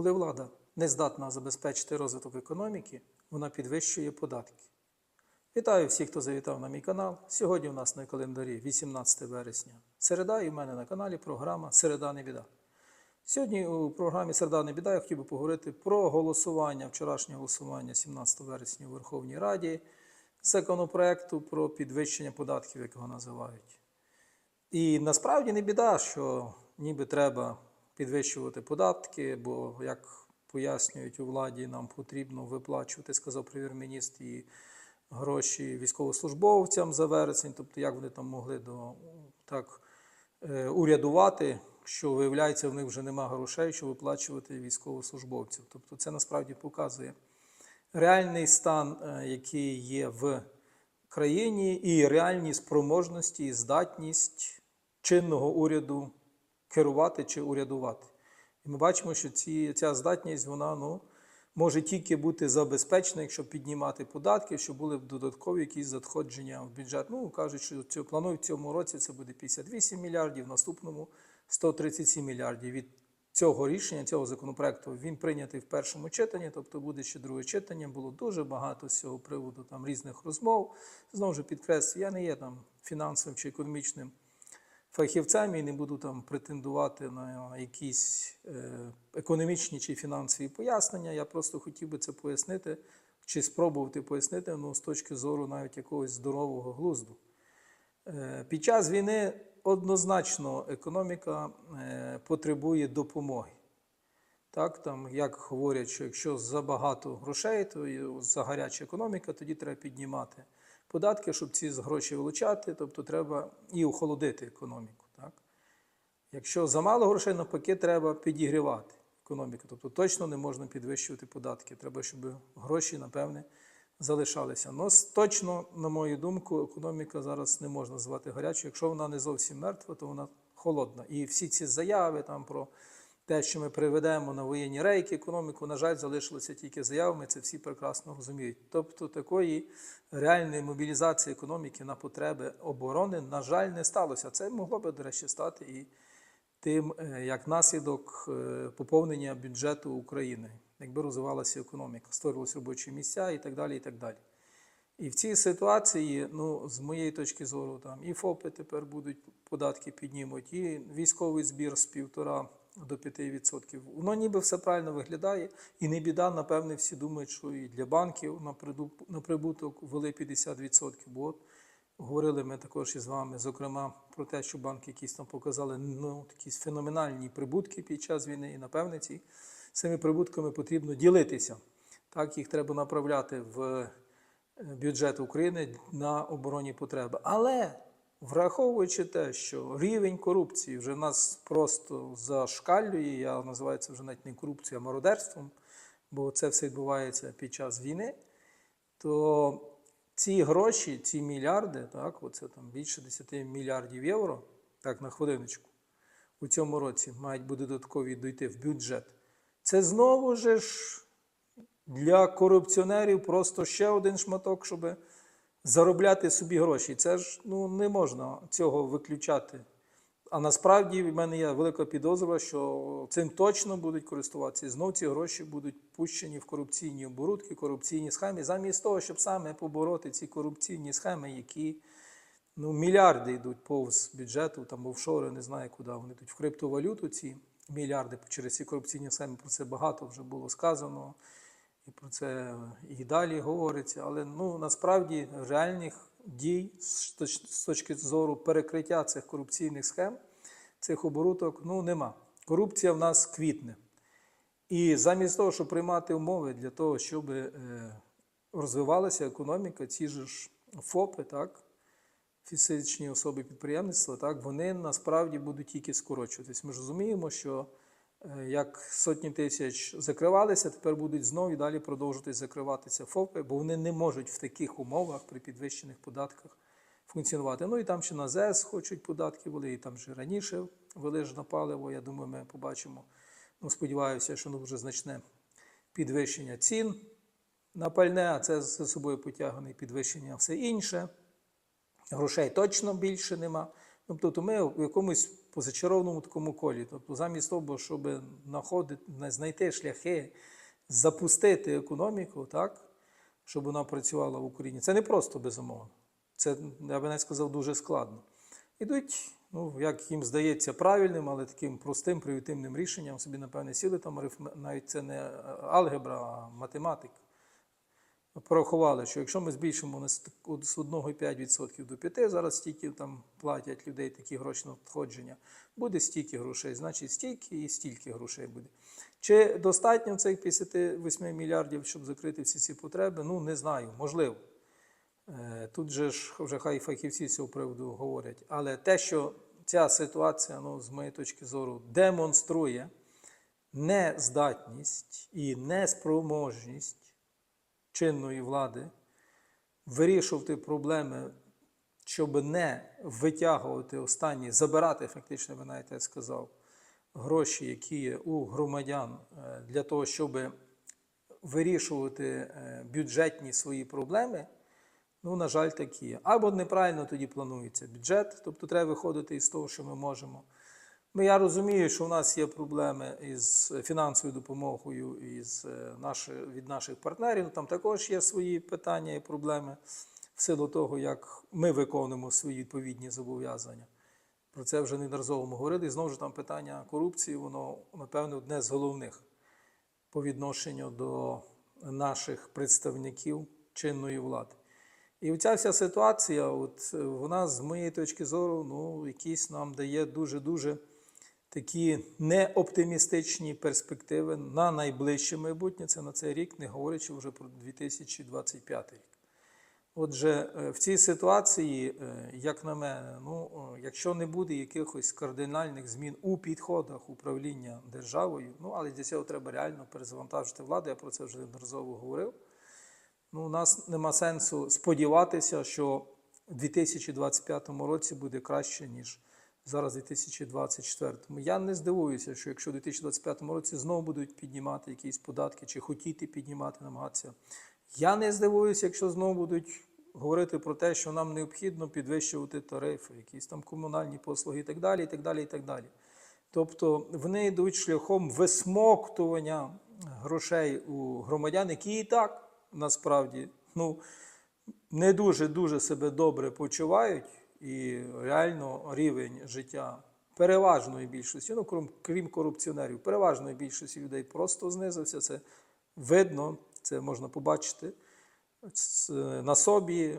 Коли влада не здатна забезпечити розвиток економіки, вона підвищує податки. Вітаю всіх, хто завітав на мій канал. Сьогодні у нас на календарі 18 вересня. Середа, і в мене на каналі програма Середа не біда. Сьогодні у програмі Середа не біда я хотів би поговорити про голосування, вчорашнє голосування 17 вересня у Верховній Раді законопроекту про підвищення податків, як його називають. І насправді не біда, що ніби треба підвищувати податки, бо, як пояснюють у владі, нам потрібно виплачувати, сказав прем'єр-міністр, і гроші військовослужбовцям за вересень, тобто як вони там могли до, так е, урядувати, що виявляється, в них вже нема грошей, щоб виплачувати військовослужбовців. Тобто це насправді показує реальний стан, е, який є в країні, і реальні спроможності і здатність чинного уряду керувати чи урядувати. І ми бачимо, що ці, ця здатність вона ну, може тільки бути забезпечена, якщо піднімати податки, щоб були додаткові якісь надходження в бюджет. Ну, кажуть, що цього планують в цьому році це буде 58 мільярдів, в наступному 137 мільярдів. Від цього рішення, цього законопроекту, він прийнятий в першому читанні, тобто буде ще друге читання. Було дуже багато з цього приводу там різних розмов. Знову ж підкреслю, я не є там фінансовим чи економічним фахівцем і не буду там претендувати на якісь е, економічні чи фінансові пояснення. Я просто хотів би це пояснити чи спробувати пояснити ну, з точки зору навіть якогось здорового глузду. Е, Під час війни однозначно економіка е, потребує допомоги. Так, там, як говорять, що якщо забагато грошей, то і загаряча економіка, тоді треба піднімати податки, щоб ці гроші вилучати, тобто треба і охолодити економіку. Так? Якщо замало грошей, навпаки, треба підігрівати економіку. Тобто точно не можна підвищувати податки. Треба, щоб гроші, напевне, залишалися. Ну, точно, на мою думку, економіка зараз не можна звати гарячою. Якщо вона не зовсім мертва, то вона холодна. І всі ці заяви там про те, що ми приведемо на воєнні рейки економіку, на жаль, залишилися тільки заявами, це всі прекрасно розуміють. Тобто такої реальної мобілізації економіки на потреби оборони, на жаль, не сталося. Це могло би, до речі, стати і тим, е, як наслідок е, поповнення бюджету України, якби розвивалася економіка, створювалися робочі місця і так далі. І так далі. І в цій ситуації, ну, з моєї точки зору, там і ФОПи тепер будуть податки піднімуть, і військовий збір з півтора до 5%. Воно ніби все правильно виглядає, і не біда, напевне, всі думають, що і для банків на прибуток ввели 50%. Бо от говорили ми також із вами, зокрема, про те, що банки якісь там показали ну, якісь феноменальні прибутки під час війни, і напевне ці цими прибутками потрібно ділитися. Так, їх треба направляти в е, бюджет України на оборонні потреби. Але враховуючи те, що рівень корупції вже нас просто зашкалює, я називаю це вже навіть не корупцією, а мародерством, бо це все відбувається під час війни, то ці гроші, ці мільярди, так, оце там більше 10 мільярдів євро, так на хвилиночку, у цьому році мають бути додаткові дойти в бюджет. Це знову ж для корупціонерів просто ще один шматок, щоб заробляти собі гроші. Це ж ну, не можна цього виключати. А насправді в мене є велика підозра, що цим точно будуть користуватися. І знов ці гроші будуть пущені в корупційні оборудки, корупційні схеми, замість того, щоб саме побороти ці корупційні схеми, які ну, мільярди йдуть повз бюджету, там офшори, не знаю куди вони йдуть в криптовалюту. Ці мільярди через ці корупційні схеми. Про це багато вже було сказано. І про це і далі говориться. Але ну, насправді реальних дій з точки зору перекриття цих корупційних схем, цих оборудок, ну нема. Корупція в нас квітне. І замість того, щоб приймати умови для того, щоб е, розвивалася економіка, ці ж ФОПи, так, фізичні особи підприємництва, так, вони насправді будуть тільки скорочуватись. Ми ж розуміємо, що як сотні тисяч закривалися, тепер будуть знову і далі продовжувати закриватися ФОПи, бо вони не можуть в таких умовах при підвищених податках функціонувати. Ну і там ще на ЗЕС хочуть податки вели, і там вже раніше вели ж на паливо. Я думаю, ми побачимо. Ну, сподіваюся, що ну, вже значне підвищення цін на пальне, а це за собою потягне підвищення все інше. Грошей точно більше нема. Тобто ми в якомусь позачарованому такому колі. Тобто, замість того, щоб знаходити, знайти шляхи, запустити економіку, так, щоб вона працювала в Україні. Це не просто безумовно. Це, я би навіть сказав, дуже складно. Ідуть, ну, як їм здається, правильним, але таким простим, примітивним рішенням собі, напевне, сіли там навіть це не алгебра, а математика. Порахували, що якщо ми збільшимо на з 1,5% до 5%, зараз стільки там платять людей такі гроші надходження, буде стільки грошей, значить стільки і стільки грошей буде. Чи достатньо цих 58 мільярдів, щоб закрити всі ці потреби? Ну, не знаю, можливо. Е, Тут же ж вже хай фахівці з цього приводу говорять. Але те, що ця ситуація, ну, з моєї точки зору, демонструє нездатність і неспроможність чинної влади вирішувати проблеми, щоб не витягувати останні, забирати, фактично, ви навіть я сказав, гроші, які є у громадян е, для того, щоб вирішувати е, бюджетні свої проблеми. Ну, на жаль, такі. Або неправильно тоді планується бюджет, тобто треба виходити із того, що ми можемо. Ну, я розумію, що у нас є проблеми із фінансовою допомогою із, е, наші, від наших партнерів. Там також є свої питання і проблеми в силу того, як ми виконуємо свої відповідні зобов'язання. Про це вже неодноразово ми говорили. І знову ж там питання корупції, воно, напевно, одне з головних по відношенню до наших представників чинної влади. І ця вся ситуація, от, вона з моєї точки зору, ну, якісь нам дає дуже-дуже такі неоптимістичні перспективи на найближче майбутнє, це на цей рік, не говорячи вже про 2025 рік. Отже, е, в цій ситуації, е, як на мене, ну, якщо не буде якихось кардинальних змін у підходах управління державою, ну але для цього треба реально перезавантажити владу, я про це вже неодноразово говорив. Ну, у нас нема сенсу сподіватися, що в 2025 році буде краще, ніж зараз, у 2024. Я не здивуюся, що якщо в 2025 році знову будуть піднімати якісь податки чи хотіти піднімати, намагатися. Я не здивуюся, якщо знову будуть говорити про те, що нам необхідно підвищувати тарифи, якісь там комунальні послуги і так далі. і так далі, і так далі. Тобто вони йдуть шляхом висмоктування грошей у громадян, які і так насправді ну, не дуже-дуже себе добре почувають, і реально рівень життя переважної більшості, ну крім, крім корупціонерів, переважної більшості людей просто знизився. Це видно, це можна побачити на собі,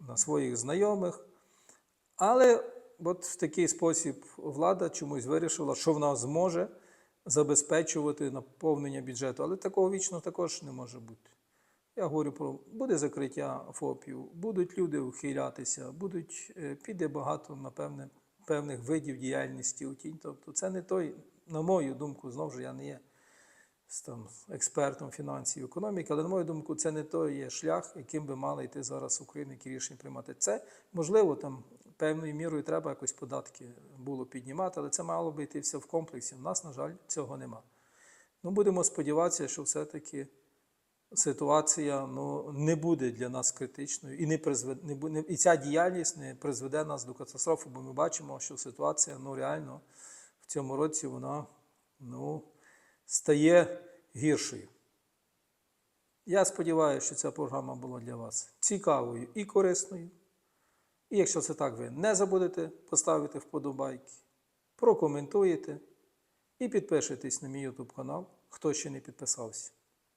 на своїх знайомих. Але от в такий спосіб влада чомусь вирішила, що вона зможе забезпечувати наповнення бюджету. Але такого вічно також не може бути. Я говорю про буде закриття ФОПів, будуть люди ухилятися, будуть, е, піде багато, напевне, певних видів діяльності у тінь. Тобто це не той, на мою думку, знову ж я не є там, експертом фінансів і економіки, але на мою думку, це не той є шлях, яким би мала йти зараз Україна, які рішення приймати. Це можливо там певною мірою треба якось податки було піднімати, але це мало би йти все в комплексі. У нас, на жаль, цього нема. Ну, будемо сподіватися, що все-таки ситуація ну, не буде для нас критичною і не призведе, не, не, і ця діяльність не призведе нас до катастрофи, бо ми бачимо, що ситуація ну, реально в цьому році вона ну, стає гіршою. Я сподіваюся, що ця програма була для вас цікавою і корисною. І якщо це так, ви не забудете поставити вподобайки, прокоментуєте і підпишитесь на мій YouTube канал, хто ще не підписався.